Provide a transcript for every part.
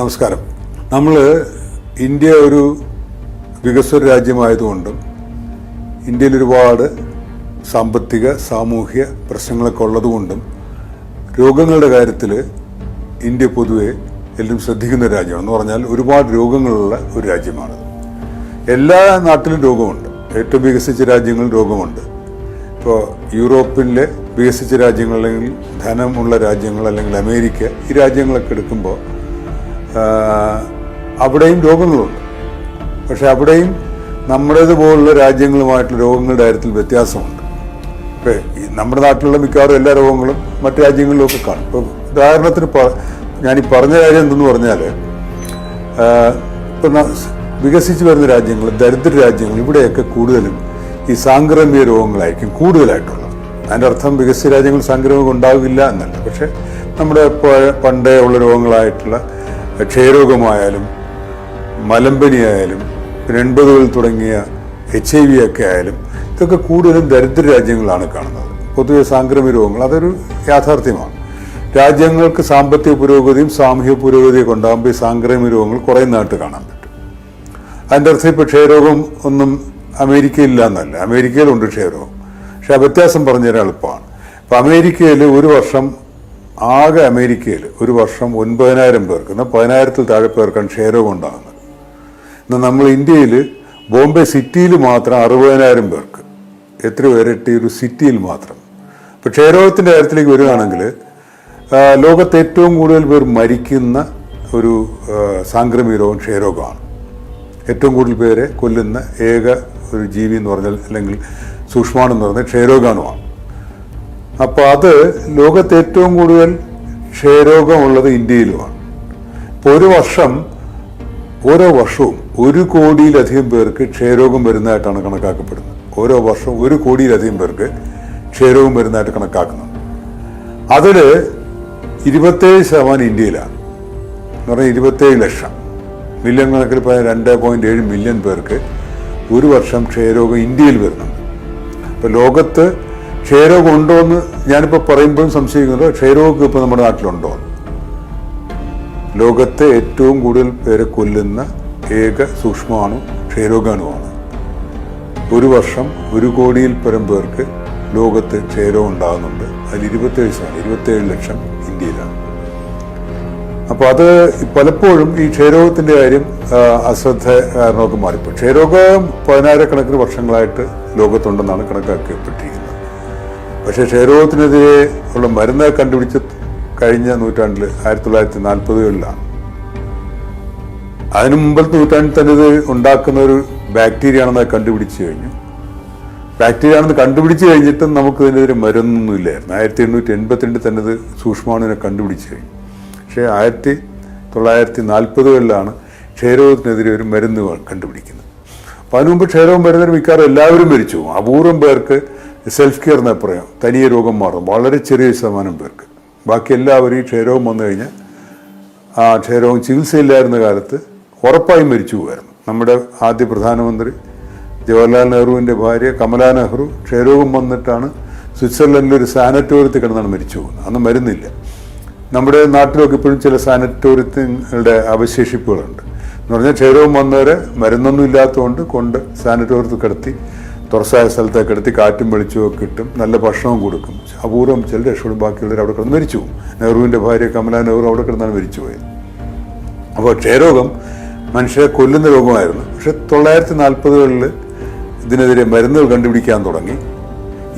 നമസ്കാരം. നമ്മൾ ഇന്ത്യ ഒരു വികസ്വര രാജ്യമായതുകൊണ്ടും ഇന്ത്യയിൽ ഒരുപാട് സാമ്പത്തിക സാമൂഹ്യ പ്രശ്നങ്ങളൊക്കെ ഉള്ളതുകൊണ്ടും രോഗങ്ങളുടെ കാര്യത്തിൽ ഇന്ത്യ പൊതുവെ എല്ലാം ശ്രദ്ധിക്കുന്ന ഒരു രാജ്യമാണ്. എന്ന് പറഞ്ഞാൽ ഒരുപാട് രോഗങ്ങളുള്ള ഒരു രാജ്യമാണ്. എല്ലാ നാട്ടിലും രോഗമുണ്ട്. ഏറ്റവും വികസിച്ച രാജ്യങ്ങളിൽ രോഗമുണ്ട്. ഇപ്പോൾ യൂറോപ്പിലെ വികസിച്ച രാജ്യങ്ങൾ അല്ലെങ്കിൽ ധനമുള്ള രാജ്യങ്ങൾ അല്ലെങ്കിൽ അമേരിക്ക ഈ രാജ്യങ്ങളൊക്കെ എടുക്കുമ്പോൾ അവിടെയും രോഗങ്ങളുണ്ട്. പക്ഷെ അവിടെയും നമ്മുടേതുപോലുള്ള രാജ്യങ്ങളുമായിട്ടുള്ള രോഗങ്ങളുടെ കാര്യത്തിൽ വ്യത്യാസമുണ്ട്. ഇപ്പോൾ നമ്മുടെ നാട്ടിലുള്ള മിക്കവാറും എല്ലാ രോഗങ്ങളും മറ്റു രാജ്യങ്ങളിലൊക്കെ കാണും. ഇപ്പോൾ ഉദാഹരണത്തിന് ഞാൻ ഈ പറഞ്ഞ കാര്യം എന്തെന്ന് പറഞ്ഞാൽ ഇപ്പം വികസിച്ചു വരുന്ന രാജ്യങ്ങൾ ദരിദ്ര രാജ്യങ്ങൾ ഇവിടെയൊക്കെ കൂടുതലും ഈ സാംക്രമിക രോഗങ്ങളായിരിക്കും കൂടുതലായിട്ടുള്ളത്. അതിന്റെ അർത്ഥം വികസിത രാജ്യങ്ങൾ സാംക്രമികം ഉണ്ടാവില്ല എന്നല്ല. പക്ഷെ നമ്മുടെ പണ്ടേ ഉള്ള രോഗങ്ങളായിട്ടുള്ള ക്ഷയരോഗമായാലും മലമ്പനിയായാലും പിന്നെ എൺപതുകളിൽ തുടങ്ങിയ എച്ച് ഐ വി ഒക്കെ ആയാലും ഇതൊക്കെ കൂടുതലും ദരിദ്ര രാജ്യങ്ങളാണ് കാണുന്നത്. പൊതുവെ സാംക്രമിക രോഗങ്ങൾ അതൊരു യാഥാർത്ഥ്യമാണ്. രാജ്യങ്ങൾക്ക് സാമ്പത്തിക പുരോഗതിയും സാമൂഹിക പുരോഗതിയൊക്കെ ഉണ്ടാകുമ്പോൾ ഈ സാംക്രമിക രോഗങ്ങൾ കുറയുന്നതായിട്ട് കാണാൻ പറ്റും. അതിന്റെ അർത്ഥം ഇപ്പോൾ ക്ഷയരോഗം ഒന്നും അമേരിക്കയിലില്ല എന്നല്ല. അമേരിക്കയിലുണ്ട് ക്ഷയരോഗം. പക്ഷെ ആ വ്യത്യാസം പറഞ്ഞുതരാൻ എളുപ്പമാണ് ഇപ്പം അമേരിക്കയിൽ ഒരു വർഷം ആകെ അമേരിക്കയിൽ ഒരു വർഷം ഒൻപതിനായിരം പേർക്ക് എന്നാൽ പതിനായിരത്തിൽ താഴെ പേർക്കാണ് ക്ഷയരോഗം ഉണ്ടാകുന്നത്. എന്നാൽ നമ്മൾ ഇന്ത്യയിൽ ബോംബെ സിറ്റിയിൽ മാത്രം അറുപതിനായിരം പേർക്ക് എത്ര പേരിട്ട് ഒരു സിറ്റിയിൽ മാത്രം. ഇപ്പോൾ ക്ഷയരോഗത്തിന്റെ കാര്യത്തിലേക്ക് വരികയാണെങ്കിൽ ലോകത്ത് ഏറ്റവും കൂടുതൽ പേർ മരിക്കുന്ന ഒരു സാംക്രമിക രോഗം ക്ഷയരോഗമാണ്. ഏറ്റവും കൂടുതൽ പേരെ കൊല്ലുന്ന ഏക ഒരു ജീവി എന്ന് പറഞ്ഞാൽ അല്ലെങ്കിൽ സൂക്ഷ്മാണെന്ന് പറഞ്ഞാൽ ക്ഷയരോഗാണുമാണ് അപ്പോൾ അത് ലോകത്ത് ഏറ്റവും കൂടുതൽ ക്ഷയരോഗമുള്ളത് ഇന്ത്യയിലുമാണ്. ഇപ്പോൾ ഒരു വർഷം ഓരോ വർഷവും ഒരു കോടിയിലധികം പേർക്ക് ക്ഷയരോഗം വരുന്നതായിട്ടാണ് കണക്കാക്കപ്പെടുന്നത്. ഓരോ വർഷവും ഒരു കോടിയിലധികം പേർക്ക് ക്ഷയരോഗം വരുന്നതായിട്ട് കണക്കാക്കുന്നുണ്ട്. അതിൽ ഇരുപത്തേഴ് ശതമാനം ഇന്ത്യയിലാണ്. എന്ന് പറഞ്ഞാൽ ഇരുപത്തേഴ് ലക്ഷം. മില്യൺ കണക്കിൽ പോയാൽ രണ്ട് പോയിന്റ് ഏഴ് മില്യൺ പേർക്ക് ഒരു വർഷം ക്ഷയരോഗം ഇന്ത്യയിൽ വരുന്നുണ്ട്. അപ്പോൾ ലോകത്ത് ക്ഷയരോഗം ഉണ്ടോ എന്ന് ഞാനിപ്പോൾ പറയുമ്പോഴും സംശയിക്കുന്നത് ക്ഷയരോഗം ഇപ്പോൾ നമ്മുടെ നാട്ടിലുണ്ടോ? ലോകത്തെ ഏറ്റവും കൂടുതൽ പേരെ കൊല്ലുന്ന ഏക സൂക്ഷ്മമാണ് ക്ഷയരോഗാണുവാണ് ഒരു വർഷം ഒരു കോടിയിൽ പരം പേർക്ക് ലോകത്ത് ക്ഷയരോഗം ഉണ്ടാകുന്നുണ്ട്. അതിൽ ഇരുപത്തേഴ് ശതമാനം ഇരുപത്തേഴ് ലക്ഷം ഇന്ത്യയിലാണ്. അപ്പോൾ അത് പലപ്പോഴും ഈ ക്ഷയരോഗത്തിന്റെ കാര്യം അശ്രദ്ധ കാരണമൊക്കെ മാറിപ്പോയി. ക്ഷയരോഗം പതിനായിരക്കണക്കിന് വർഷങ്ങളായിട്ട് ലോകത്തുണ്ടെന്നാണ് കണക്കാക്കപ്പെട്ടിരിക്കുന്നത്. പക്ഷേ ക്ഷയരോഗത്തിനെതിരെ ഉള്ള മരുന്ന് കണ്ടുപിടിച്ച് കഴിഞ്ഞ നൂറ്റാണ്ടിൽ ആയിരത്തി തൊള്ളായിരത്തി നാൽപ്പതുകളിലാണ് അതിനു മുമ്പത്തെ നൂറ്റാണ്ടിൽ തന്നെ ഇത് ഉണ്ടാക്കുന്ന ഒരു ബാക്ടീരിയ ആണെന്ന് കണ്ടുപിടിച്ച് കഴിഞ്ഞു. ബാക്ടീരിയ ആണെന്ന് കണ്ടുപിടിച്ച് കഴിഞ്ഞിട്ടും നമുക്ക് ഇതിനെതിരെ മരുന്നൊന്നും ഇല്ലായിരുന്നു ആയിരത്തി എണ്ണൂറ്റി എൺപത്തിരണ്ടിൽ തന്നെ ഇത് സൂക്ഷ്മാണുവിനെ കണ്ടുപിടിച്ച് കഴിഞ്ഞു. പക്ഷേ ആയിരത്തി തൊള്ളായിരത്തി നാൽപ്പതുകളിലാണ് ക്ഷയരോഗത്തിനെതിരെ ഒരു മരുന്ന് കണ്ടുപിടിക്കുന്നത്. അപ്പം അതിനു മുമ്പ് ക്ഷയരോഗം വരുന്നതിന് മിക്കവാറും എല്ലാവരും മരിച്ചു പോകും. അപൂർവം പേർക്ക് സെൽഫ് കെയർ എന്നാ പറയാം. തനിയെ രോഗം മാറും. വളരെ ചെറിയ ശതമാനം പേർക്ക്. ബാക്കി എല്ലാവരും ഈ ക്ഷയരോഗം വന്നു കഴിഞ്ഞാൽ ആ ക്ഷയരോഗം ചികിത്സയില്ലായിരുന്ന കാലത്ത് ഉറപ്പായും മരിച്ചു പോകുമായിരുന്നു നമ്മുടെ ആദ്യ പ്രധാനമന്ത്രി ജവഹർലാൽ നെഹ്റുവിന്റെ ഭാര്യ കമലാ നെഹ്റു ക്ഷയരോഗം വന്നിട്ടാണ് സ്വിറ്റ്സർലൻഡിൽ ഒരു സാനറ്റോറിയത്തിൽ കിടന്നാണ് മരിച്ചു പോകുന്നത്. അന്ന് മരുന്നില്ല. നമ്മുടെ നാട്ടിലൊക്കെ ഇപ്പോഴും ചില സാനറ്റോറിയത്തിന്റെ അവശേഷിപ്പുകളുണ്ട്. എന്ന് പറഞ്ഞാൽ ക്ഷയരോഗം വന്നവരെ മരുന്നൊന്നും ഇല്ലാത്തതുകൊണ്ട് കൊണ്ട് സാനറ്റോറിയത്തിൽ കിടത്തി തുറസായ സ്ഥലത്തൊക്കെ എടുത്ത് കാറ്റും വെളിച്ചവും കിട്ടും നല്ല ഭക്ഷണവും കൊടുക്കും. അപൂർവം ചില രക്ഷപ്പെടും ബാക്കിയുള്ളവർ അവിടെ കിടന്ന് മരിച്ചു നെഹ്റുവിന്റെ ഭാര്യ കമല നെഹ്റു അവിടെ കിടന്നാണ് മരിച്ചു പോയത്. അപ്പോൾ ക്ഷയരോഗം മനുഷ്യരെ കൊല്ലുന്ന രോഗമായിരുന്നു. പക്ഷെ തൊള്ളായിരത്തി നാൽപ്പതുകളിൽ ഇതിനെതിരെ മരുന്നുകൾ കണ്ടുപിടിക്കാൻ തുടങ്ങി.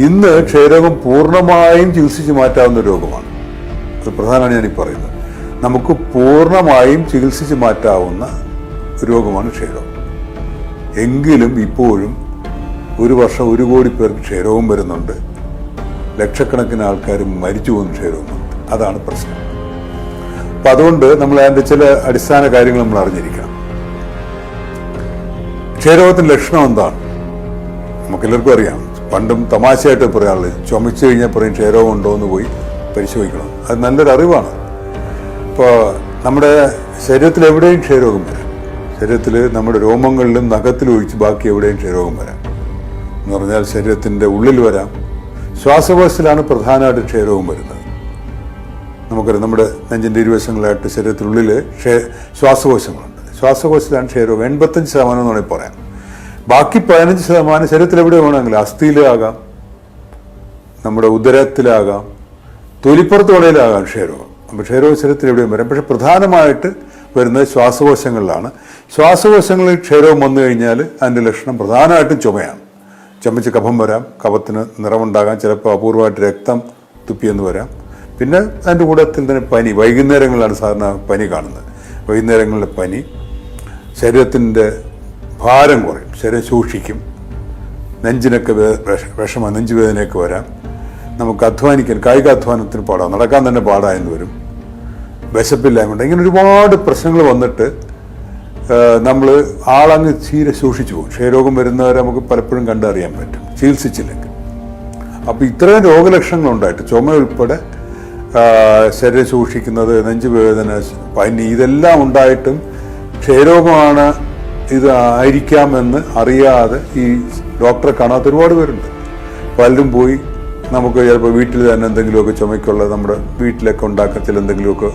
ഇന്ന് ക്ഷയരോഗം പൂർണമായും ചികിത്സിച്ച് മാറ്റാവുന്ന രോഗമാണ്. അത് പ്രധാനമാണ് ഞാനീ പറയുന്നത്. നമുക്ക് പൂർണമായും ചികിത്സിച്ച് മാറ്റാവുന്ന രോഗമാണ് ക്ഷയരോഗം. എങ്കിലും ഇപ്പോഴും ഒരു വർഷം ഒരു കോടി പേർക്ക് ക്ഷയരോഗം വരുന്നുണ്ട്. ലക്ഷക്കണക്കിന് ആൾക്കാർ മരിച്ചു പോകുന്ന ക്ഷയരോഗമുണ്ട് അതാണ് പ്രശ്നം. അപ്പം അതുകൊണ്ട് നമ്മൾ അതിന്റെ ചില അടിസ്ഥാന കാര്യങ്ങൾ നമ്മൾ അറിഞ്ഞിരിക്കണം. ക്ഷയരോഗത്തിന്റെ ലക്ഷണം എന്താണ്? നമുക്കെല്ലാവർക്കും അറിയാം. പണ്ടും തമാശയായിട്ട് പറയാറുള്ളത് ചുമച്ചു കഴിഞ്ഞാൽ പറയും ക്ഷയരോഗം ഉണ്ടോ എന്ന് പോയി പരിശോധിക്കണം. അത് നല്ലൊരു അറിവാണ്. ഇപ്പോൾ നമ്മുടെ ശരീരത്തിൽ എവിടെയും ക്ഷയരോഗം വരാം. ശരീരത്തിൽ നമ്മുടെ രോമങ്ങളിലും നഖത്തിലും ഒഴിച്ച് ബാക്കി എവിടെയും ക്ഷയരോഗം വരാം. എന്ന് പറഞ്ഞാൽ ശരീരത്തിന്റെ ഉള്ളിൽ വരാം. ശ്വാസകോശത്തിലാണ് പ്രധാനമായിട്ട് ക്ഷയരോഗം വരുന്നത്. നമുക്കറിയാം നമ്മുടെ നെഞ്ചിന്റെ ഇരുവശങ്ങളായിട്ട് ശരീരത്തിനുള്ളിൽ ക്ഷേ ശ്വാസകോശങ്ങളുണ്ട്. ശ്വാസകോശത്തിലാണ് ക്ഷയരോഗം. എൺപത്തഞ്ച് ശതമാനം എന്ന് വേണമെങ്കിൽ പറയാം ബാക്കി പതിനഞ്ച് ശതമാനം ശരീരത്തിൽ എവിടെ വേണമെങ്കിലും അസ്ഥിയിലാകാം നമ്മുടെ ഉദരത്തിലാകാം തൊലിപ്പുറത്ത് വേണേലാകാം ക്ഷയരോഗം. അപ്പോൾ ക്ഷയരോഗ ശരീരത്തിൽ എവിടെയും വരാം. പക്ഷെ പ്രധാനമായിട്ട് വരുന്നത് ശ്വാസകോശങ്ങളിലാണ്. ശ്വാസകോശങ്ങളിൽ ക്ഷയരോഗം വന്നു കഴിഞ്ഞാൽ അതിന്റെ ലക്ഷണം പ്രധാനമായിട്ടും ചുമയാണ്. ചുമച്ച് കഫം വരാം. കഫത്തിന് നിറമുണ്ടാകാം ചിലപ്പോൾ അപൂർവമായിട്ട് രക്തം തുപ്പിയെന്ന് വരാം. പിന്നെ അതിന്റെ കൂടത്തിൽ തന്നെ പനി? വൈകുന്നേരങ്ങളിലാണ് സാധാരണ പനി കാണുന്നത്. വൈകുന്നേരങ്ങളിലെ പനി ശരീരത്തിന്റെ ഭാരം കുറയും. ശരീരം സൂക്ഷിക്കും. നെഞ്ചിനൊക്കെ വിഷമ നെഞ്ചുവേദനയൊക്കെ വരാം. നമുക്ക് അധ്വാനിക്കാൻ കായിക അധ്വാനത്തിന് പാടാം. നടക്കാൻ തന്നെ പാടായെന്ന് വരും. വിശപ്പില്ലായ്മ ഉണ്ട്. ഇങ്ങനെ ഒരുപാട് പ്രശ്നങ്ങൾ വന്നിട്ട് നമ്മൾ ആളങ്ങ് തീരെ സൂക്ഷിച്ചു പോകും. ക്ഷയരോഗം വരുന്നവരെ നമുക്ക് പലപ്പോഴും കണ്ടറിയാൻ പറ്റും. ചികിത്സിച്ചില്ലെങ്കിൽ. അപ്പോൾ ഇത്രയും രോഗലക്ഷണങ്ങൾ ഉണ്ടായിട്ട് ചുമ ഉൾപ്പെടെ ശരീരം സൂക്ഷിക്കുന്നത് നെഞ്ചുവേദന പനി ഇതെല്ലാം ഉണ്ടായിട്ടും ക്ഷയരോഗമാണ് ഇത് ആയിരിക്കാമെന്ന് അറിയാതെ ഈ ഡോക്ടറെ കാണാത്ത ഒരുപാട് പേരുണ്ട്. പലരും പോയി നമുക്ക് ചിലപ്പോൾ വീട്ടിൽ തന്നെ എന്തെങ്കിലുമൊക്കെ ചുമയ്ക്കുള്ള നമ്മുടെ വീട്ടിലൊക്കെ ഉണ്ടാക്കത്തിൽ എന്തെങ്കിലുമൊക്കെ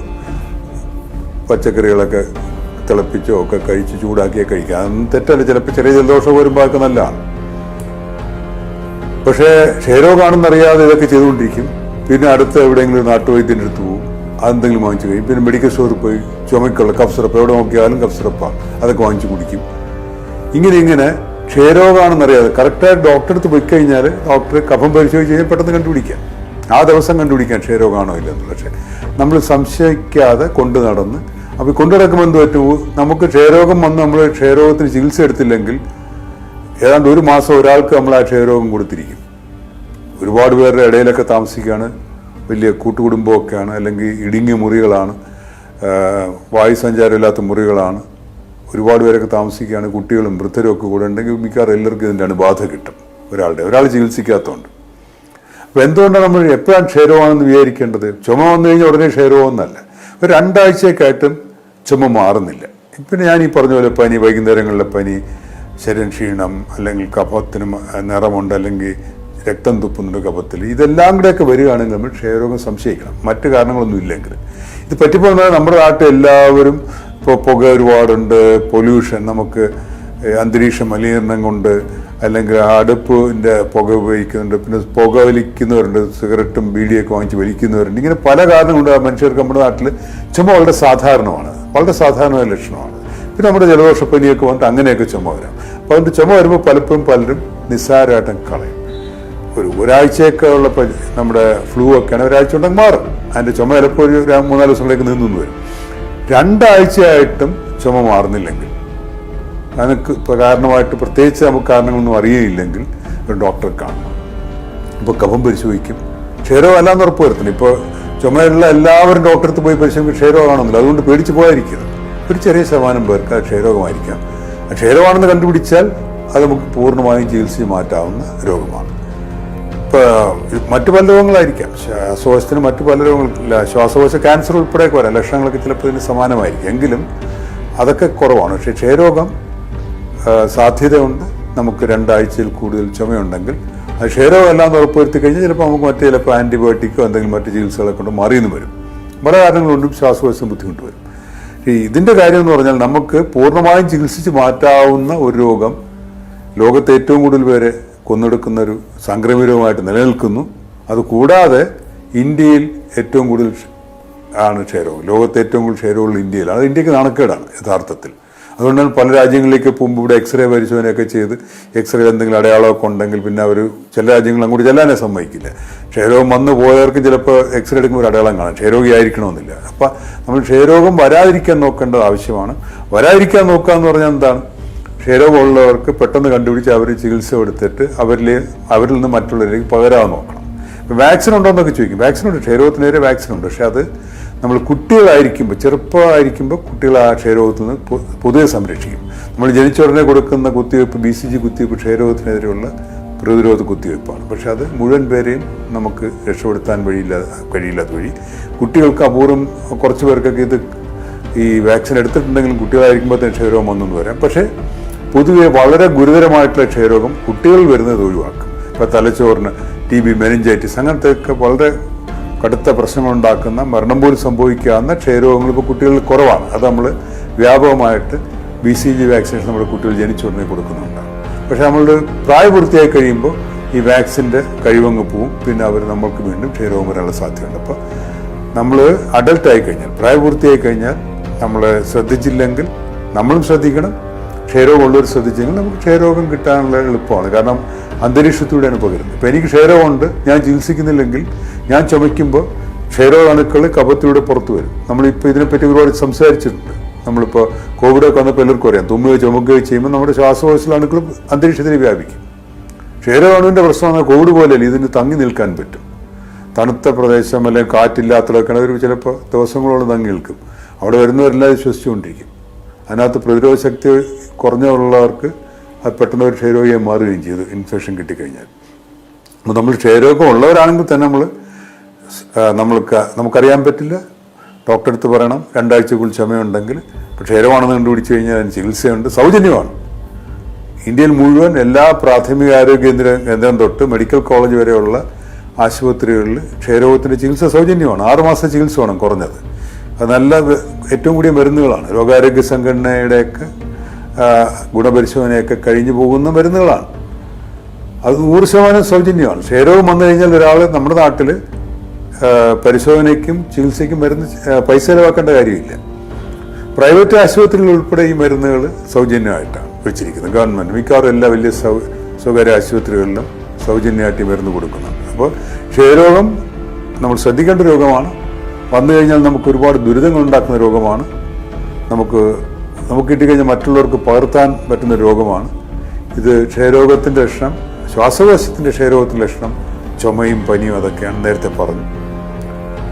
പച്ചക്കറികളൊക്കെ തിളപ്പിച്ചോ ഒക്കെ കഴിച്ച് ചൂടാക്കിയോ കഴിക്കാം. അതൊന്നും തെറ്റല്ല ചിലപ്പോൾ ചെറിയ ജലദോഷം വരുമ്പോൾ അതൊക്കെ നല്ലതാണ്. പക്ഷേ ക്ഷയരോഗമാണെന്നറിയാതെ ഇതൊക്കെ ചെയ്തുകൊണ്ടിരിക്കും. പിന്നെ അടുത്ത് എവിടെയെങ്കിലും നാട്ടുവൈദ്യന്റെ അടുത്ത് പോകും അതെന്തെങ്കിലും വാങ്ങിച്ചു കഴിയും. പിന്നെ മെഡിക്കൽ സ്റ്റോറിൽ പോയി ചുമക്കുള്ള കഫ് സിറപ്പ് എവിടെ നോക്കിയാലും കഫ് സിറപ്പാണ് അതൊക്കെ വാങ്ങിച്ചു കുടിക്കും. ഇങ്ങനെ ഇങ്ങനെ ക്ഷയരോഗമാണെന്നറിയാതെ കറക്റ്റായിട്ട് ഡോക്ടറെ അടുത്ത് പോയി കഴിഞ്ഞാൽ ഡോക്ടർ കഫം പരിശോധിച്ച് കഴിഞ്ഞാൽ പെട്ടെന്ന് കണ്ടുപിടിക്കാം. ആ ദിവസം കണ്ടുപിടിക്കാം ക്ഷയരോഗമാണോ ഇല്ലെന്നുള്ളത് പക്ഷേ നമ്മൾ സംശയിക്കാതെ കൊണ്ടു നടന്ന് അപ്പോൾ കൊണ്ടുനടക്കുമ്പോൾ എന്ത് പറ്റൂ? നമുക്ക് ക്ഷയരോഗം വന്ന് നമ്മൾ ക്ഷയരോഗത്തിന് ചികിത്സ എടുത്തില്ലെങ്കിൽ ഏതാണ്ട് ഒരു മാസം ഒരാൾക്ക് നമ്മൾ ആ ക്ഷയരോഗം കൊടുത്തിരിക്കും. ഒരുപാട് പേരുടെ ഇടയിലൊക്കെ താമസിക്കുകയാണ്. വലിയ കൂട്ടുകുടുംബമൊക്കെയാണ്. അല്ലെങ്കിൽ ഇടുങ്ങിയ മുറികളാണ്. വായു സഞ്ചാരമില്ലാത്ത മുറികളാണ്. ഒരുപാട് പേരൊക്കെ താമസിക്കുകയാണ്. കുട്ടികളും വൃദ്ധരും ഒക്കെ കൂടെ ഉണ്ടെങ്കിൽ മിക്കവാറും എല്ലാവർക്കും ഇതിന്റെ അണുബാധ കിട്ടും. ഒരാളുടെ ഒരാൾ ചികിത്സിക്കാത്തതുകൊണ്ട്. അപ്പോൾ എന്തുകൊണ്ടാണ് നമ്മൾ എപ്പോഴാണ് ക്ഷയരോഗമാണെന്ന് വിചാരിക്കേണ്ടത്? ചുമ വന്നു കഴിഞ്ഞാൽ ഉടനെ ക്ഷയരോഗമെന്നല്ല ഒരു രണ്ടാഴ്ചയൊക്കെ രണ്ടാഴ്ചയൊക്കെയായിട്ടും ചുമ മാറുന്നില്ല. പിന്നെ ഞാൻ ഈ പറഞ്ഞ പോലെ പനി വൈകുന്നേരങ്ങളിലെ പനി ശരീരം ക്ഷീണം അല്ലെങ്കിൽ കഫത്തിന് നിറമുണ്ട് അല്ലെങ്കിൽ രക്തം തുപ്പുന്നുണ്ട് കഫത്തിൽ. ഇതെല്ലാം കൂടെയൊക്കെ വരികയാണെങ്കിൽ നമ്മൾ ക്ഷയരോഗം സംശയിക്കണം. മറ്റു കാരണങ്ങളൊന്നും ഇല്ലെങ്കിൽ. ഇത് പറ്റിപ്പോൾ നമ്മുടെ നാട്ടിൽ എല്ലാവരും ഇപ്പോൾ പുക ഒരുപാടുണ്ട് പൊല്യൂഷൻ നമുക്ക് അന്തരീക്ഷ മലിനീകരണം കൊണ്ട് അല്ലെങ്കിൽ അടുപ്പിന്റെ പുക ഉപയോഗിക്കുന്നുണ്ട് പിന്നെ പുക വലിക്കുന്നവരുണ്ട് സിഗരറ്റും ബീഡിയൊക്കെ വാങ്ങിച്ച് വലിക്കുന്നവരുണ്ട്. ഇങ്ങനെ പല കാരണങ്ങളുണ്ട്. ആ മനുഷ്യർക്ക് നമ്മുടെ നാട്ടിൽ ചുമ വളരെ സാധാരണമാണ്. വളരെ സാധാരണമായ ലക്ഷണമാണ്. പിന്നെ നമ്മുടെ ജലദോഷപ്പനിയൊക്കെ വന്നിട്ട് അങ്ങനെയൊക്കെ ചുമ വരാം. അപ്പോൾ അതിന്റെ ചുമ വരുമ്പോൾ പലപ്പോഴും പലരും നിസ്സാരമായിട്ടും കളയും. ഒരു ഒരാഴ്ചയൊക്കെ ഉള്ള നമ്മുടെ ഫ്ലൂ ഒക്കെയാണ് ഒരാഴ്ച ഉണ്ടെങ്കിൽ മാറും. അതിന്റെ ചുമ ചിലപ്പോൾ ഒരു മൂന്നാൽ ദിവസങ്ങളിലേക്ക് നിന്നു വരും. രണ്ടാഴ്ചയായിട്ടും ചുമ മാറുന്നില്ലെങ്കിൽ പ്രകാരണമായിട്ട് കാരണമായിട്ട് പ്രത്യേകിച്ച് നമുക്ക് കാരണങ്ങളൊന്നും അറിയില്ലെങ്കിൽ ഒരു ഡോക്ടറെ കാണണം. ഇപ്പോൾ കഫം പരിശോധിക്കും. ക്ഷീരമല്ല അല്ലാന്ന് ഉറപ്പ് വരുത്തണം. ഇപ്പോൾ ചുമയുള്ള എല്ലാവരും ഡോക്ടറെ അടുത്ത് പോയി പരിശോധിക്കും ക്ഷയരോഗമാണെന്നില്ല അതുകൊണ്ട് പേടിച്ച് പോകാതിരിക്കുന്നത് ഒരു ചെറിയ ശതമാനം പേർക്ക് ആ ക്ഷയരോഗമായിരിക്കാം ക്ഷയരോഗമാണെന്ന് കണ്ടുപിടിച്ചാൽ അത് നമുക്ക് പൂർണമായും ചികിത്സിച്ച് മാറ്റാവുന്ന രോഗമാണ്. ഇപ്പോൾ മറ്റു പല രോഗങ്ങളായിരിക്കാം. ശ്വാസകോശത്തിന് മറ്റു പല രോഗങ്ങളില്ല ശ്വാസകോശ ക്യാൻസർ ഉൾപ്പെടെയൊക്കെ വരാം. ലക്ഷണങ്ങളൊക്കെ ചിലപ്പോൾ ഇതിന് സമാനമായിരിക്കും. എങ്കിലും അതൊക്കെ കുറവാണ്. പക്ഷേ ക്ഷയരോഗം സാധ്യതയുണ്ട്. നമുക്ക് രണ്ടാഴ്ചയിൽ കൂടുതൽ ചുമയുണ്ടെങ്കിൽ അത് എല്ലാം ഉറപ്പുവരുത്തി കഴിഞ്ഞാൽ ചിലപ്പോൾ നമുക്ക് മറ്റേ ചിലപ്പോൾ ആന്റിബയോട്ടിക്കോ എന്തെങ്കിലും മറ്റു ചികിത്സകളെ കൊണ്ട് മാറിയെന്ന് വരും. പല കാരണങ്ങളുണ്ടും. ശ്വാസകോശം ബുദ്ധിമുട്ട് വരും. ഇതിന്റെ കാര്യം എന്ന് പറഞ്ഞാൽ നമുക്ക് പൂർണമായും ചികിത്സിച്ച് മാറ്റാവുന്ന ഒരു രോഗം ലോകത്തെ ഏറ്റവും കൂടുതൽ പേരെ കൊന്നെടുക്കുന്ന ഒരു സാംക്രമിക രോഗമായിട്ട് നിലനിൽക്കുന്നു അതുകൂടാതെ ഇന്ത്യയിൽ ഏറ്റവും കൂടുതൽ ആണ് ക്ഷയരോഗം ലോകത്തെ ഏറ്റവും കൂടുതൽ ക്ഷയരോഗമുള്ള ഇന്ത്യയിലാണ് അത് ഇന്ത്യയ്ക്ക് നാണക്കേടാണ് യഥാർത്ഥത്തിൽ. അതുകൊണ്ടാണ് പല രാജ്യങ്ങളിലേക്ക് പോകുമ്പോൾ ഇവിടെ എക്സ്റേ പരിശോധനയൊക്കെ ചെയ്ത് എക്സ്റേ എന്തെങ്കിലും അടയാളമൊക്കെ ഉണ്ടെങ്കിൽ പിന്നെ അവർ ചില രാജ്യങ്ങൾ അങ്ങോട്ട് ചെല്ലാനേ സമ്മതിക്കില്ല. ക്ഷയരോഗം വന്നു പോയവർക്കും ചിലപ്പോൾ എക്സ്റേ എടുക്കുമ്പോൾ ഒരു അടയാളം കാണാം. ക്ഷയരോഗി ആയിരിക്കണമെന്നില്ല. അപ്പം നമ്മൾ ക്ഷയരോഗം വരാതിരിക്കാൻ നോക്കേണ്ടത് ആവശ്യമാണ്. വരാതിരിക്കാൻ നോക്കുക എന്ന് പറഞ്ഞാൽ എന്താണ്? ക്ഷയരോഗമുള്ളവർക്ക് പെട്ടെന്ന് കണ്ടുപിടിച്ച് അവർ ചികിത്സ എടുത്തിട്ട് അവരിൽ അവരിൽ നിന്ന് മറ്റുള്ളവരിലേക്ക് പകരാതെ നോക്കണം. വാക്സിൻ ഉണ്ടോ എന്നൊക്കെ ചോദിക്കും. വാക്സിൻ ഉണ്ട്. ക്ഷയരോഗത്തിനെതിരെ വാക്സിൻ ഉണ്ട്. പക്ഷേ അത് നമ്മൾ കുട്ടികളായിരിക്കുമ്പോൾ ചെറുപ്പമായിരിക്കുമ്പോൾ കുട്ടികൾ ആ ക്ഷയരോഗത്തിൽ നിന്ന് പൊതുവെ സംരക്ഷിക്കും. നമ്മൾ ജനിച്ച ഉടനെ കൊടുക്കുന്ന കുത്തിവയ്പ്പ് ബി സി ജി കുത്തിവയ്പ്പ് ക്ഷയരോഗത്തിനെതിരെയുള്ള പ്രതിരോധ കുത്തിവയ്പ്പാണ്. പക്ഷേ അത് മുഴുവൻ പേരെയും നമുക്ക് രക്ഷപ്പെടുത്താൻ വഴിയില്ല കഴിയില്ലാത്ത വഴി. കുട്ടികൾക്ക് അപൂർവം കുറച്ച് പേർക്കൊക്കെ ഇത് ഈ വാക്സിൻ എടുത്തിട്ടുണ്ടെങ്കിലും കുട്ടികളായിരിക്കുമ്പോൾ തന്നെ ക്ഷയരോഗം വന്നെന്ന് വരാം പക്ഷേ പൊതുവെ വളരെ ഗുരുതരമായിട്ടുള്ള ക്ഷയരോഗം കുട്ടികൾ വരുന്നത് ഒഴിവാക്കും. ഇപ്പോൾ തലച്ചോറിന് ടി ബി മെനിഞ്ചൈറ്റിസ് അങ്ങനത്തെ ഒക്കെ വളരെ കടുത്ത പ്രശ്നങ്ങളുണ്ടാക്കുന്ന മരണം പോലും സംഭവിക്കാവുന്ന ക്ഷയരോഗങ്ങൾ ഇപ്പോൾ കുട്ടികളിൽ കുറവാണ്. അത് നമ്മൾ വ്യാപകമായിട്ട് ബി സി ജി വാക്സിനേഷൻ നമ്മുടെ കുട്ടികൾ ജനിച്ച ഉടനെ കൊടുക്കുന്നുണ്ട്. പക്ഷേ നമ്മൾ പ്രായപൂർത്തിയായി കഴിയുമ്പോൾ ഈ വാക്സിന്റെ കഴിവങ്ങ് പോവും. പിന്നെ അവർ നമ്മൾക്ക് വീണ്ടും ക്ഷയരോഗം വരാനുള്ള സാധ്യതയുണ്ട്. അപ്പോൾ നമ്മൾ അഡൽട്ടായി കഴിഞ്ഞാൽ പ്രായപൂർത്തിയായി കഴിഞ്ഞാൽ നമ്മൾ ശ്രദ്ധിച്ചില്ലെങ്കിൽ നമ്മളും ശ്രദ്ധിക്കണം. ക്ഷയരോഗമുള്ളവർ ശ്രദ്ധിച്ചെങ്കിൽ നമുക്ക് ക്ഷയരോഗം കിട്ടാനുള്ള എളുപ്പമാണ്. കാരണം അന്തരീക്ഷത്തിലൂടെയാണ് പകരുന്നത് ഇപ്പം എനിക്ക് ക്ഷയരോഗമുണ്ട് ഞാൻ ചികിത്സിക്കുന്നില്ലെങ്കിൽ ഞാൻ ചുമയ്ക്കുമ്പോൾ ക്ഷയരോഗ അണുക്കൾ കഫത്തിലൂടെ പുറത്തു വരും. നമ്മളിപ്പോൾ ഇതിനെപ്പറ്റി ഒരുപാട് സംസാരിച്ചിട്ടുണ്ട്. നമ്മളിപ്പോൾ കോവിഡൊക്കെ വന്നപ്പോൾ എല്ലാവർക്കും അറിയാം. തുമ്മുകയോ ചുമക്കുകയോ ചെയ്യുമ്പോൾ നമ്മുടെ ശ്വാസകോശത്തിലെ അണുക്കൾ അന്തരീക്ഷത്തിൽ വ്യാപിക്കും. ക്ഷയരോഗാണുവിന്റെ പ്രശ്നമാണ് കോവിഡ് പോലെയല്ല ഇതിന് തങ്ങി നിൽക്കാൻ പറ്റും. തണുത്ത പ്രദേശം അല്ലെങ്കിൽ കാറ്റില്ലാത്തതൊക്കെ അവർ ചിലപ്പോൾ ദിവസങ്ങളോളം തങ്ങി നിൽക്കും. അവിടെ വരുന്നവരെല്ലാം ശ്വസിച്ചുകൊണ്ടിരിക്കും. അതിനകത്ത് പ്രതിരോധ ശക്തി കുറഞ്ഞുള്ളവർക്ക് അത് പെട്ടെന്ന് ഒരു ക്ഷയരോഗിയായി മാറുകയും ചെയ്തു. ഇൻഫെക്ഷൻ കിട്ടിക്കഴിഞ്ഞാൽ. അപ്പോൾ നമ്മൾ ക്ഷയരോഗം ഉള്ളവരാണെങ്കിൽ തന്നെ നമ്മൾ നമ്മൾക്ക് നമുക്കറിയാൻ പറ്റില്ല. ഡോക്ടറെ അടുത്ത് പറയണം. രണ്ടാഴ്ചക്കുള്ളിൽ ചുമയുണ്ടെങ്കിൽ ഇപ്പോൾ ക്ഷയരോഗമാണെന്ന് കണ്ടുപിടിച്ച് കഴിഞ്ഞാൽ അതിന് ചികിത്സയുണ്ട്. സൗജന്യമാണ്. ഇന്ത്യയിൽ മുഴുവൻ എല്ലാ പ്രാഥമിക ആരോഗ്യ കേന്ദ്ര കേന്ദ്രം തൊട്ട് മെഡിക്കൽ കോളേജ് വരെയുള്ള ആശുപത്രികളിൽ ക്ഷയരോഗത്തിന്റെ ചികിത്സ സൗജന്യമാണ്. ആറുമാസ ചികിത്സ വേണം കുറഞ്ഞത്. അത് നല്ല ഏറ്റവും കൂടിയ മരുന്നുകളാണ്. രോഗാരോഗ്യ സംഘടനയുടെയൊക്കെ ഗുണപരിശോധനയൊക്കെ കഴിഞ്ഞു പോകുന്ന മരുന്നുകളാണ്. അത് നൂറ് ശതമാനം സൗജന്യമാണ്. ക്ഷയരോഗം വന്നു കഴിഞ്ഞാൽ ഒരാൾ നമ്മുടെ നാട്ടിൽ പരിശോധനയ്ക്കും ചികിത്സയ്ക്കും മരുന്ന് പൈസ ചിലവാക്കേണ്ട കാര്യമില്ല. പ്രൈവറ്റ് ആശുപത്രികൾ ഉൾപ്പെടെ ഈ മരുന്നുകൾ സൗജന്യമായിട്ടാണ് വെച്ചിരിക്കുന്നത്. ഗവൺമെന്റ് മിക്കവാറും എല്ലാ വലിയ സ്വകാര്യ ആശുപത്രികളിലും സൗജന്യമായിട്ട് ഈ മരുന്ന് കൊടുക്കുന്നുണ്ട് അപ്പോൾ ക്ഷയരോഗം നമ്മൾ ശ്രദ്ധിക്കേണ്ട രോഗമാണ്. വന്നു കഴിഞ്ഞാൽ നമുക്ക് ഒരുപാട് ദുരിതങ്ങൾ ഉണ്ടാക്കുന്ന രോഗമാണ്. നമുക്ക് നമുക്ക് കിട്ടിക്കഴിഞ്ഞാൽ മറ്റുള്ളവർക്ക് പകർത്താൻ പറ്റുന്ന രോഗമാണ്. ഇത് ക്ഷയരോഗത്തിന്റെ ലക്ഷണം ശ്വാസകോശത്തിന്റെ ക്ഷയരോഗത്തിന്റെ ലക്ഷണം ചുമയും പനിയും അതൊക്കെയാണ് നേരത്തെ പറഞ്ഞു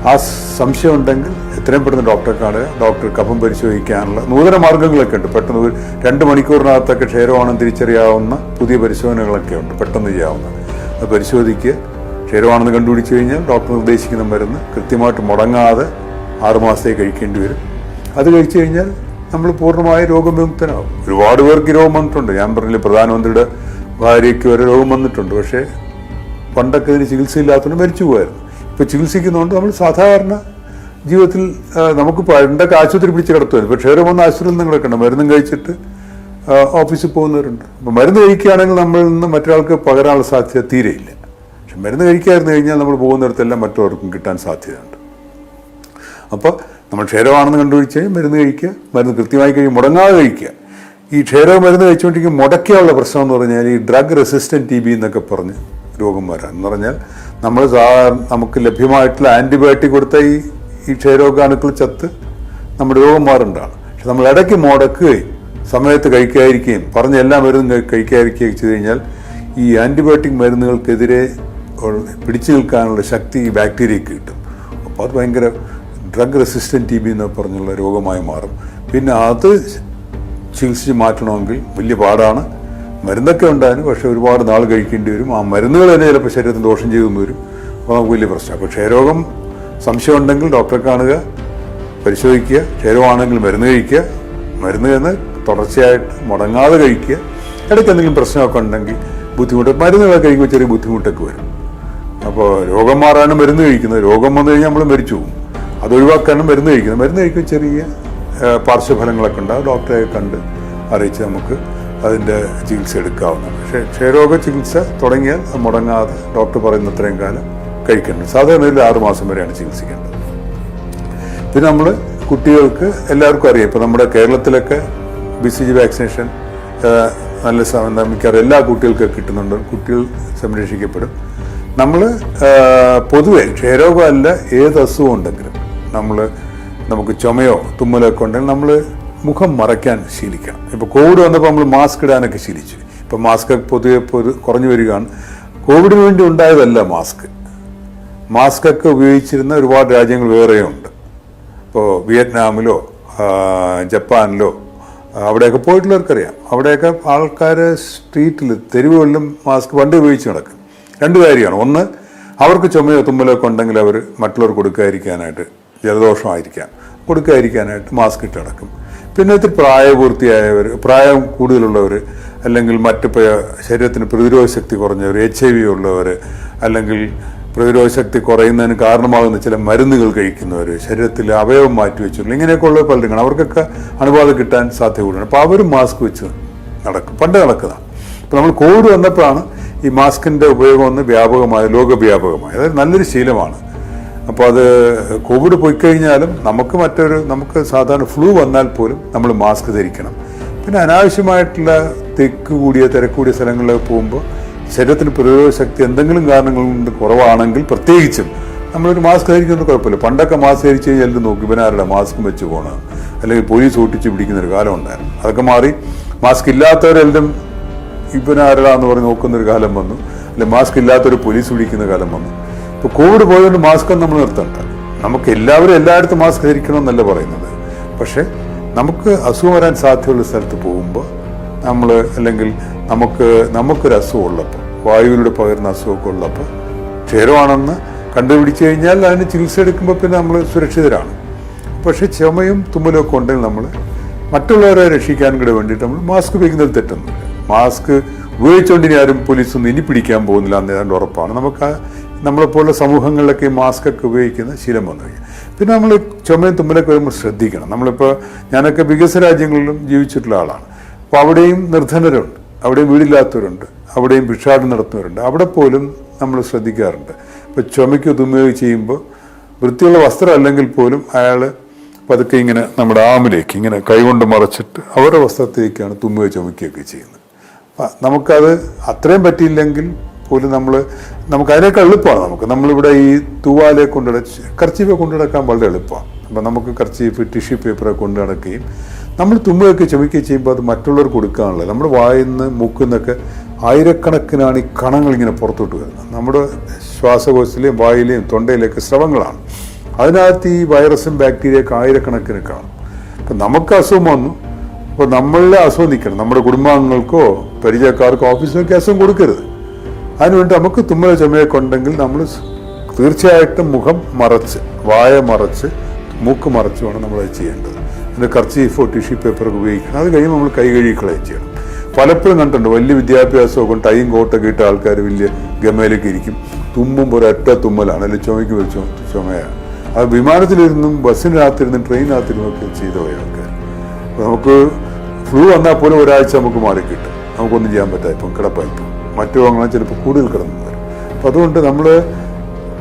ആ സംശയം ഉണ്ടെങ്കിൽ എത്രയും പെട്ടെന്ന് ഡോക്ടറെ കാണുക ഡോക്ടർ കഫം പരിശോധിക്കാനുള്ള നൂതന മാർഗങ്ങളൊക്കെ ഉണ്ട്. പെട്ടെന്ന് രണ്ട് മണിക്കൂറിനകത്തൊക്കെ ക്ഷേരമാണെന്ന് തിരിച്ചറിയാവുന്ന പുതിയ പരിശോധനകളൊക്കെ ഉണ്ട്. പെട്ടെന്ന് ചെയ്യാവുന്ന. അത് പരിശോധിക്കുക. ക്ഷേരമാണെന്ന് കണ്ടുപിടിച്ച് കഴിഞ്ഞാൽ ഡോക്ടർ നിർദ്ദേശിക്കുന്ന മരുന്ന് കൃത്യമായിട്ട് മുടങ്ങാതെ ആറുമാസത്തേക്ക് കഴിക്കേണ്ടി വരും. അത് കഴിച്ചു കഴിഞ്ഞാൽ നമ്മൾ പൂർണമായ രോഗവിമുക്തനാകും ഒരുപാട് പേർക്ക് രോഗം വന്നിട്ടുണ്ട്. ഞാൻ പറഞ്ഞില്ല പ്രധാനമന്ത്രിയുടെ ഭാര്യയ്ക്ക് വരെ രോഗം വന്നിട്ടുണ്ട്. പക്ഷേ പണ്ടൊക്കെ ഇതിന് ചികിത്സയില്ലാത്തതുകൊണ്ട് മരിച്ചു പോയായിരുന്നു ഇപ്പോൾ ചികിത്സിക്കുന്നതുകൊണ്ട് നമ്മൾ സാധാരണ ജീവിതത്തിൽ നമുക്ക് പണ്ടൊക്കെ ആശുപത്രി പിടിച്ച് കിടത്തുമായിരുന്നു. പക്ഷേ ക്ഷേരം വന്ന ആശുപത്രിയിൽ നിന്ന് കിടക്കണം മരുന്നും കഴിച്ചിട്ട് ഓഫീസിൽ പോകുന്നവരുണ്ട്. അപ്പോൾ മരുന്ന് കഴിക്കുകയാണെങ്കിൽ നമ്മളിൽ നിന്ന് മറ്റൊരാൾക്ക് പകരാനുള്ള സാധ്യത തീരെയില്ല. പക്ഷെ മരുന്ന് കഴിക്കാതിരുന്നു കഴിഞ്ഞാൽ നമ്മൾ പോകുന്നിടത്തെല്ലാം മറ്റവർക്കും കിട്ടാൻ സാധ്യതയുണ്ട്. അപ്പോൾ നമ്മൾ ക്ഷേരമാണെന്ന് കണ്ടുപിടിച്ച് മരുന്ന് കഴിക്കുക മരുന്ന് കൃത്യമായി കഴിയും മുടങ്ങാതെ കഴിക്കുക. ഈ ക്ഷേരവും മരുന്ന് കഴിച്ചുകൊണ്ടിരിക്കും മുടക്കിയുള്ള പ്രശ്നം എന്ന് പറഞ്ഞാൽ ഈ ഡ്രഗ് റെസിസ്റ്റന്റ് ടി ബി എന്നൊക്കെ പറഞ്ഞ് രോഗം വരാൻ എന്ന് പറഞ്ഞാൽ നമ്മൾ നമുക്ക് ലഭ്യമായിട്ടുള്ള ആന്റിബയോട്ടിക് കൊടുത്ത ഈ ഈ ക്ഷയരോഗാണുക്കൾ ചത്ത് നമ്മുടെ രോഗം മാറുന്നുണ്ടാണ് പക്ഷെ നമ്മൾ ഇടയ്ക്ക് മുടക്കുകയും സമയത്ത് കഴിക്കാതിരിക്കുകയും പറഞ്ഞ എല്ലാ മരുന്നും കഴി- കഴിക്കാതിരിക്കുകയും ചെയ്തു കഴിഞ്ഞാൽ ഈ ആന്റിബയോട്ടിക് മരുന്നുകൾക്കെതിരെ പിടിച്ചു നിൽക്കാനുള്ള ശക്തി ഈ ബാക്ടീരിയക്ക് കിട്ടും. അപ്പോൾ അത് ഭയങ്കര ഡ്രഗ് റെസിസ്റ്റന്റ് ടി ബി എന്ന് പറഞ്ഞുള്ള രോഗമായി മാറും. പിന്നെ അത് ചികിത്സിച്ച് മാറ്റണമെങ്കിൽ വലിയ പാടാണ്. മരുന്നൊക്കെ ഉണ്ടായിരുന്നു. പക്ഷെ ഒരുപാട് നാൾ കഴിക്കേണ്ടി വരും. ആ മരുന്നുകൾ തന്നെ ചിലപ്പോൾ ശരീരത്തിന് ദോഷം ചെയ്തെന്ന് വരും. അപ്പോൾ നമുക്ക് വലിയ പ്രശ്നം അപ്പോൾ ക്ഷയരോഗം സംശയമുണ്ടെങ്കിൽ ഡോക്ടറെ കാണുക പരിശോധിക്കുക. ക്ഷയരോഗമാണെങ്കിൽ മരുന്ന് കഴിക്കുക. മരുന്ന് എന്ന് തുടർച്ചയായിട്ട് മുടങ്ങാതെ കഴിക്കുക. ഇടയ്ക്ക് എന്തെങ്കിലും പ്രശ്നമൊക്കെ ഉണ്ടെങ്കിൽ ബുദ്ധിമുട്ട് മരുന്നുകളൊക്കെ കഴിക്കുമ്പോൾ ചെറിയ ബുദ്ധിമുട്ടൊക്കെ വരും. അപ്പോൾ രോഗം മാറാനും മരുന്ന് കഴിക്കുന്നത് രോഗം വന്നു കഴിഞ്ഞാൽ നമ്മൾ മരിച്ചു പോകും. അത് ഒഴിവാക്കാനും മരുന്ന് കഴിക്കുന്നത് മരുന്ന് കഴിക്കുമ്പോൾ ചെറിയ പാർശ്വഫലങ്ങളൊക്കെ ഉണ്ടാകും ഡോക്ടറെ കണ്ട് അറിയിച്ച് നമുക്ക് അതിന്റെ ചികിത്സ എടുക്കാവുന്നതാണ് പക്ഷേ ക്ഷയരോഗ ചികിത്സ തുടങ്ങിയാൽ മുടങ്ങാതെ ഡോക്ടർ പറയുന്ന അത്രയും കാലം കഴിക്കേണ്ടത്. സാധാരണ ആറുമാസം ആറ് മാസം വരെയാണ് ചികിത്സിക്കേണ്ടത്. പിന്നെ നമ്മൾ കുട്ടികൾക്ക് എല്ലാവർക്കും അറിയാം. ഇപ്പോൾ നമ്മുടെ കേരളത്തിലൊക്കെ ബി സി ജി വാക്സിനേഷൻ നല്ല മിക്കവാറും എല്ലാ കുട്ടികൾക്കും കിട്ടുന്നുണ്ട്. കുട്ടികൾ സംരക്ഷിക്കപ്പെടും. നമ്മൾ പൊതുവെ ക്ഷയരോഗമല്ല ഏത് അസുഖം ഉണ്ടെങ്കിലും നമ്മൾ നമുക്ക് ചുമയോ തുമ്മലോ ഒക്കെ ഉണ്ടെങ്കിൽ നമ്മൾ മുഖം മറയ്ക്കാൻ ശീലിക്കണം. ഇപ്പോൾ കോവിഡ് വന്നപ്പോൾ നമ്മൾ മാസ്ക് ഇടാനൊക്കെ ശീലിച്ചു. ഇപ്പോൾ മാസ്ക് പൊതുവെ പൊതു കുറഞ്ഞു വരികയാണ്. കോവിഡിന് വേണ്ടി ഉണ്ടായതല്ല മാസ്ക് മാസ്ക് ഒക്കെ ഉപയോഗിച്ചിരുന്ന ഒരുപാട് രാജ്യങ്ങൾ വേറെയുണ്ട്. ഇപ്പോൾ വിയറ്റ്നാമിലോ ജപ്പാനിലോ അവിടെയൊക്കെ പോയിട്ടുള്ളവർക്കറിയാം. അവിടെയൊക്കെ ആൾക്കാർ സ്ട്രീറ്റിൽ തെരുവുകളിലും മാസ്ക് പണ്ട് ഉപയോഗിച്ച് നടക്കും. രണ്ട് കാര്യമാണ്. ഒന്ന് അവർക്ക് ചുമയോ തുമ്മലോ ഒക്കെ ഉണ്ടെങ്കിൽ അവർ മറ്റുള്ളവർ കൊടുക്കാതിരിക്കാനായിട്ട് ജലദോഷമായിരിക്കാം. കൊടുക്കാതിരിക്കാനായിട്ട് മാസ്ക് ഇട്ട് നടക്കും. പിന്നെ ഇത്തിരി പ്രായപൂർത്തിയായവർ പ്രായം കൂടുതലുള്ളവർ അല്ലെങ്കിൽ മറ്റ് ശരീരത്തിന് പ്രതിരോധ ശക്തി കുറഞ്ഞവർ എച്ച് ഐ വി ഉള്ളവർ അല്ലെങ്കിൽ പ്രതിരോധ ശക്തി കുറയുന്നതിന് കാരണമാകുന്ന ചില മരുന്നുകൾ കഴിക്കുന്നവർ ശരീരത്തിൽ അവയവം മാറ്റി വെച്ചിട്ടുള്ള ഇങ്ങനെയൊക്കെയുള്ള പലരും അവർക്കൊക്കെ അണുബാധ കിട്ടാൻ സാധ്യത കൂടുതലാണ് അപ്പോൾ അവരും മാസ്ക് വെച്ച് നടക്കും. പണ്ട് നടക്കുന്നതാണ് അപ്പോൾ നമ്മൾ കോവിഡ് വന്നപ്പോഴാണ് ഈ മാസ്കിന്റെ ഉപയോഗം ഒന്ന് വ്യാപകമായി ലോകവ്യാപകമായി അതായത് നല്ലൊരു ശീലമാണ്. അപ്പോൾ അത് കോവിഡ് പോയി കഴിഞ്ഞാലും നമുക്ക് മറ്റൊരു നമുക്ക് സാധാരണ ഫ്ലൂ വന്നാൽ പോലും നമ്മൾ മാസ്ക് ധരിക്കണം. പിന്നെ അനാവശ്യമായിട്ടുള്ള തെക്ക് കൂടിയ തിരക്കൂടിയ സ്ഥലങ്ങളിലൊക്കെ പോകുമ്പോൾ ശരീരത്തിന് പ്രതിരോധ ശക്തി എന്തെങ്കിലും കാരണങ്ങൾ കൊണ്ട് കുറവാണെങ്കിൽ പ്രത്യേകിച്ചും നമ്മളൊരു മാസ്ക് ധരിക്കുന്നത് കുഴപ്പമില്ല. പണ്ടൊക്കെ മാസ്ക് ധരിച്ച് കഴിഞ്ഞാൽ നോക്കി? ഇവനാരുടെ മാസ്കും വെച്ച് പോകണം അല്ലെങ്കിൽ പോലീസ് ഓട്ടിച്ച് പിടിക്കുന്ന ഒരു കാലം ഉണ്ടായിരുന്നു. അതൊക്കെ മാറി. മാസ്ക് ഇല്ലാത്തവരെല്ലാം ഇവനാരടാന്ന് പറഞ്ഞ് നോക്കുന്നൊരു കാലം വന്നു. അല്ലെങ്കിൽ മാസ്ക് ഇല്ലാത്തൊരു പോലീസ് പിടിക്കുന്ന കാലം വന്നു. ഇപ്പോൾ കോവിഡ് പോയതുകൊണ്ട് മാസ്ക് നമ്മൾ നിർത്തണ്ട. നമുക്ക് എല്ലാവരും എല്ലായിടത്തും മാസ്ക് ധരിക്കണം എന്നല്ല പറയുന്നത്. പക്ഷേ നമുക്ക് അസുഖം വരാൻ സാധ്യതയുള്ള സ്ഥലത്ത് പോകുമ്പോൾ നമ്മൾ അല്ലെങ്കിൽ നമുക്ക് നമുക്കൊരു അസുഖം ഉള്ളപ്പോൾ വായുവിലൂടെ പകരുന്ന അസുഖമൊക്കെ ഉള്ളപ്പോൾ ക്ഷയരമാണെന്ന് കണ്ടുപിടിച്ചു കഴിഞ്ഞാൽ അതിന് ചികിത്സ എടുക്കുമ്പോൾ പിന്നെ നമ്മൾ സുരക്ഷിതരാണ്. പക്ഷേ ചുമയും തുമ്മലും ഒക്കെ ഉണ്ടെങ്കിൽ നമ്മൾ മറ്റുള്ളവരെ രക്ഷിക്കാൻ കൂടെ വേണ്ടിയിട്ട് നമ്മൾ മാസ്ക് ഉപയോഗിക്കുന്നതിൽ തെറ്റൊന്നുമില്ല. മാസ്ക് ഉപയോഗിച്ചുകൊണ്ട് ഇനി ആരും പോലീസൊന്നും ഇനി പിടിക്കാൻ പോകുന്നില്ല എന്ന് ഏതാണ്ട് ഉറപ്പാണ്. നമുക്ക് ആ നമ്മളെപ്പോലുള്ള സമൂഹങ്ങളിലൊക്കെ മാസ്ക് ഒക്കെ ഉപയോഗിക്കുന്ന ശീലം വന്നു പിന്നെ നമ്മൾ ചുമയും തുമ്മലൊക്കെ വരുമ്പോൾ ശ്രദ്ധിക്കണം. നമ്മളിപ്പോൾ ഞാനൊക്കെ വികസന രാജ്യങ്ങളിലും ജീവിച്ചിട്ടുള്ള ആളാണ്. അപ്പോൾ അവിടെയും നിർധനരുണ്ട്. അവിടെയും വീടില്ലാത്തവരുണ്ട്. അവിടെയും ഭിക്ഷാടനം നടത്തുന്നവരുണ്ട്. അവിടെ പോലും നമ്മൾ ശ്രദ്ധിക്കാറുണ്ട്. ഇപ്പോൾ ചുമയ്ക്ക് തുമ്മയോ ചെയ്യുമ്പോൾ വൃത്തിയുള്ള വസ്ത്രം അല്ലെങ്കിൽ പോലും അയാൾ പതുക്കെ ഇങ്ങനെ നമ്മുടെ ആമിലേക്ക് ഇങ്ങനെ കൈകൊണ്ട് മറച്ചിട്ട് അവരുടെ വസ്ത്രത്തിലേക്കാണ് തുമ്മുകയോ ചുമയ്ക്കുകയൊക്കെ ചെയ്യുന്നത്. നമുക്കത് അത്രയും പറ്റിയില്ലെങ്കിൽ പോലും നമ്മൾ നമുക്ക് അതിനേക്കാൾ എളുപ്പമാണ് നമുക്ക്. നമ്മളിവിടെ ഈ തൂവാലെ കർച്ചീഫ് കൊണ്ട് നടക്കാൻ വളരെ എളുപ്പമാണ്. അപ്പം നമുക്ക് കർച്ചീഫ് ടിഷ്യൂ പേപ്പറൊക്കെ കൊണ്ട് നടക്കുകയും നമ്മൾ തുമ്മുകയൊക്കെ ചുമക്കുകയും ചെയ്യുമ്പോൾ അത് മറ്റുള്ളവർക്ക് കൊടുക്കാനുള്ളത്. നമ്മുടെ മൂക്കിൽ നിന്നൊക്കെ ആയിരക്കണക്കിനാണ് ഈ കണങ്ങൾ ഇങ്ങനെ പുറത്തോട്ട് വരുന്നത്. നമ്മുടെ ശ്വാസകോശത്തിലെയും വായിലെയും തൊണ്ടയിലെയൊക്കെ സ്രവങ്ങളാണ്. അതിനകത്ത് ഈ വൈറസും ബാക്ടീരിയയൊക്കെ ആയിരക്കണക്കിന് കാണും. അപ്പം നമുക്ക് അസുഖം വന്നു. അപ്പോൾ നമ്മളുടെ അസുഖം നിൽക്കണം. നമ്മുടെ കുടുംബാംഗങ്ങൾക്കോ പരിചയക്കാർക്കോ ഓഫീസിനൊക്കെ അസുഖം കൊടുക്കരുത്. അതിനുവേണ്ടി നമുക്ക് തുമ്മല ചുമയൊക്കെ ഉണ്ടെങ്കിൽ നമ്മൾ തീർച്ചയായിട്ടും മുഖം മറച്ച് വായ മറച്ച് മൂക്ക് മറച്ച് വേണം നമ്മളത് ചെയ്യേണ്ടത്. അതിന്റെ കർച്ചീഫോ ടിഷ്യൂ പേപ്പറൊക്കെ ഉപയോഗിക്കണം. അത് കഴിയുമ്പോൾ നമ്മൾ കൈ കഴുകിക്കളയും ചെയ്യണം. പലപ്പോഴും കണ്ടിട്ടുണ്ട് വലിയ വിദ്യാഭ്യാസമൊക്കെ ടൈം കോട്ടൊക്കെ ഇട്ട ആൾക്കാർ വലിയ ഗമയിലൊക്കെ ഇരിക്കും. തുമ്മുമ്പോൾ ഒരൊറ്റ തുമ്മലാണ്. അല്ലെങ്കിൽ ചുമയ്ക്ക് വെച്ച് ചുമയാണ്. അത് വിമാനത്തിലിരുന്നും ബസ്സിനകത്തിരുന്നും ട്രെയിനകത്തിരുന്നും ഒക്കെ ചെയ്ത പോയ ആൾക്കാർ നമുക്ക് ഫ്ലൂ വന്നാൽ പോലും ഒരാഴ്ച നമുക്ക് മാറി കിട്ടും നമുക്കൊന്നും ചെയ്യാൻ പറ്റാ ഇപ്പം കിടപ്പായി പോകും മറ്റു രോഗങ്ങളും ചിലപ്പോൾ കൂടുതൽ കിടന്നു വരും. അപ്പം അതുകൊണ്ട് നമ്മൾ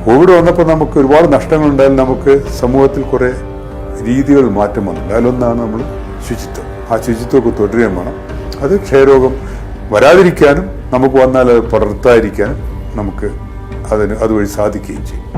കോവിഡ് വന്നപ്പോൾ നമുക്ക് ഒരുപാട് നഷ്ടങ്ങളുണ്ടായാലും നമുക്ക് സമൂഹത്തിൽ കുറേ രീതികൾ മാറ്റം വന്നു അതിലൊന്നാണ് നമ്മൾ ശുചിത്വം. ആ ശുചിത്വമൊക്കെ തുടരുകയും വേണം. അത് ക്ഷയരോഗം വരാതിരിക്കാനും നമുക്ക് വന്നാൽ അത് പടർത്താതിരിക്കാനും നമുക്ക് അതിന് അതുവഴി സാധിക്കുകയും ചെയ്യും.